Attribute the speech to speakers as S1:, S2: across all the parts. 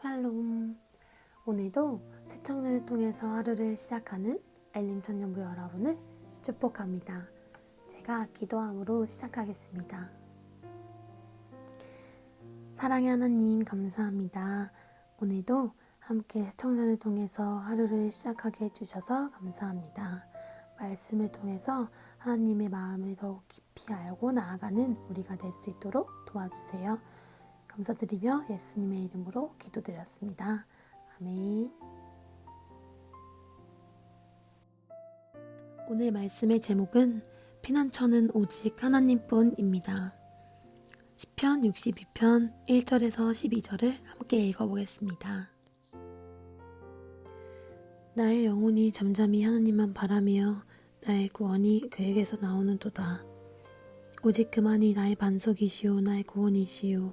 S1: 샬롬. 오늘도 새청년을 통해서 하루를 시작하는 엘림 천년부 여러분을 축복합니다. 제가 기도함으로 시작하겠습니다. 사랑의 하나님 감사합니다. 오늘도 함께 새청년을 통해서 하루를 시작하게 해주셔서 감사합니다. 말씀을 통해서 하나님의 마음을 더욱 깊이 알고 나아가는 우리가 될 수 있도록 도와주세요. 감사드리며 예수님의 이름으로 기도드렸습니다. 아멘. 오늘 말씀의 제목은 피난처는 오직 하나님뿐입니다. 10편 62편 1절에서 12절을 함께 읽어보겠습니다. 나의 영혼이 잠잠히 하나님만 바라며 나의 구원이 그에게서 나오는 도다. 오직 그만이 나의 반석이시오 나의 구원이시오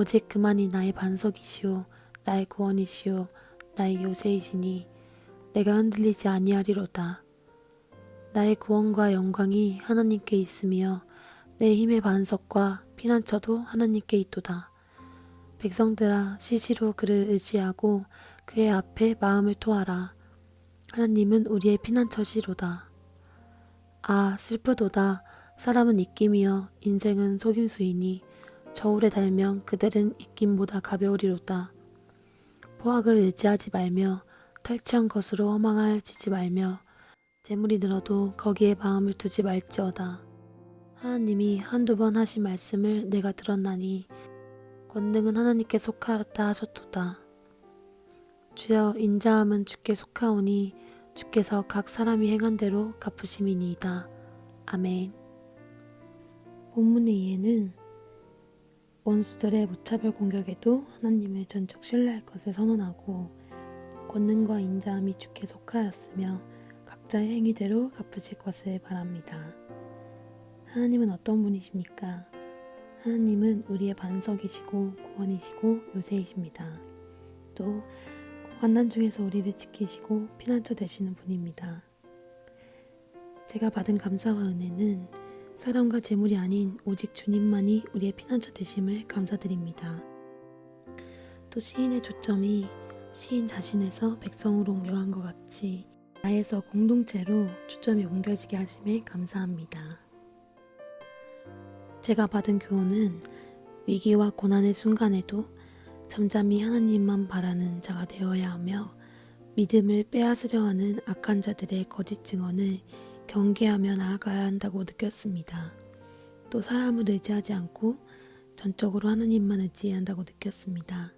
S1: 오직 그만이 나의 반석이시오 나의 구원이시오 나의 요새이시니 내가 흔들리지 아니하리로다. 나의 구원과 영광이 하나님께 있으며 내 힘의 반석과 피난처도 하나님께 있도다. 백성들아 시시로 그를 의지하고 그의 앞에 마음을 토하라. 하나님은 우리의 피난처시로다. 아 슬프도다. 사람은 입김이여 인생은 속임수이니 저울에 달면 그들은 입김보다 가벼우리로다. 포악을 의지하지 말며 탈취한 것으로 허망할 지지 말며 재물이 늘어도 거기에 마음을 두지 말지어다. 하나님이 한두 번 하신 말씀을 내가 들었나니 권능은 하나님께 속하였다 하셨도다. 주여 인자함은 주께 속하오니 주께서 각 사람이 행한 대로 갚으심이니이다. 아멘. 본문의 이해는 원수들의 무차별 공격에도 하나님을 전적 신뢰할 것을 선언하고 권능과 인자함이 주께 속하였으며 각자의 행위대로 갚으실 것을 바랍니다. 하나님은 어떤 분이십니까? 하나님은 우리의 반석이시고 구원이시고 요새이십니다. 또 환난 중에서 우리를 지키시고 피난처 되시는 분입니다. 제가 받은 감사와 은혜는 사람과 재물이 아닌 오직 주님만이 우리의 피난처 되심을 감사드립니다. 또 시인의 초점이 시인 자신에서 백성으로 옮겨간 것 같이 나에서 공동체로 초점이 옮겨지게 하심에 감사합니다. 제가 받은 교훈은 위기와 고난의 순간에도 잠잠히 하나님만 바라는 자가 되어야 하며 믿음을 빼앗으려 하는 악한 자들의 거짓 증언을 경계하며 나아가야 한다고 느꼈습니다. 또 사람을 의지하지 않고 전적으로 하나님만 의지해야 한다고 느꼈습니다.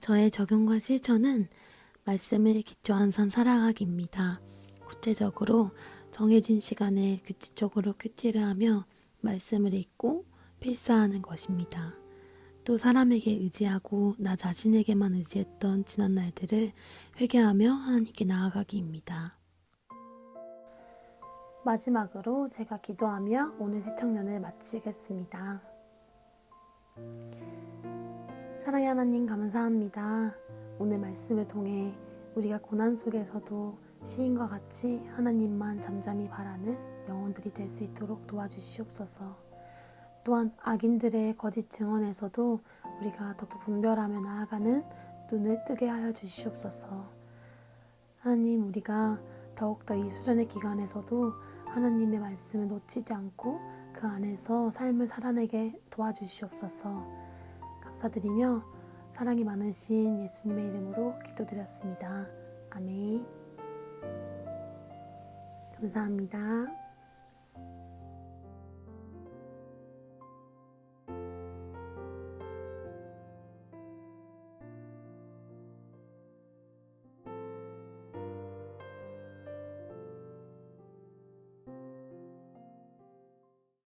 S1: 저의 적용과 실천은 말씀을 기초한 삶 살아가기입니다. 구체적으로 정해진 시간에 규칙적으로 큐티를 하며 말씀을 읽고 필사하는 것입니다. 또 사람에게 의지하고 나 자신에게만 의지했던 지난 날들을 회개하며 하나님께 나아가기입니다. 마지막으로 제가 기도하며 오늘 새청년을 마치겠습니다. 사랑의 하나님 감사합니다. 오늘 말씀을 통해 우리가 고난 속에서도 시인과 같이 하나님만 잠잠히 바라는 영혼들이 될 수 있도록 도와주시옵소서. 또한 악인들의 거짓 증언에서도 우리가 더욱더 분별하며 나아가는 눈을 뜨게 하여 주시옵소서. 하나님, 우리가 더욱더 이 수련의 기간에서도 하나님의 말씀을 놓치지 않고 그 안에서 삶을 살아내게 도와주시옵소서. 감사드리며 사랑이 많으신 예수님의 이름으로 기도드렸습니다. 아멘. 감사합니다.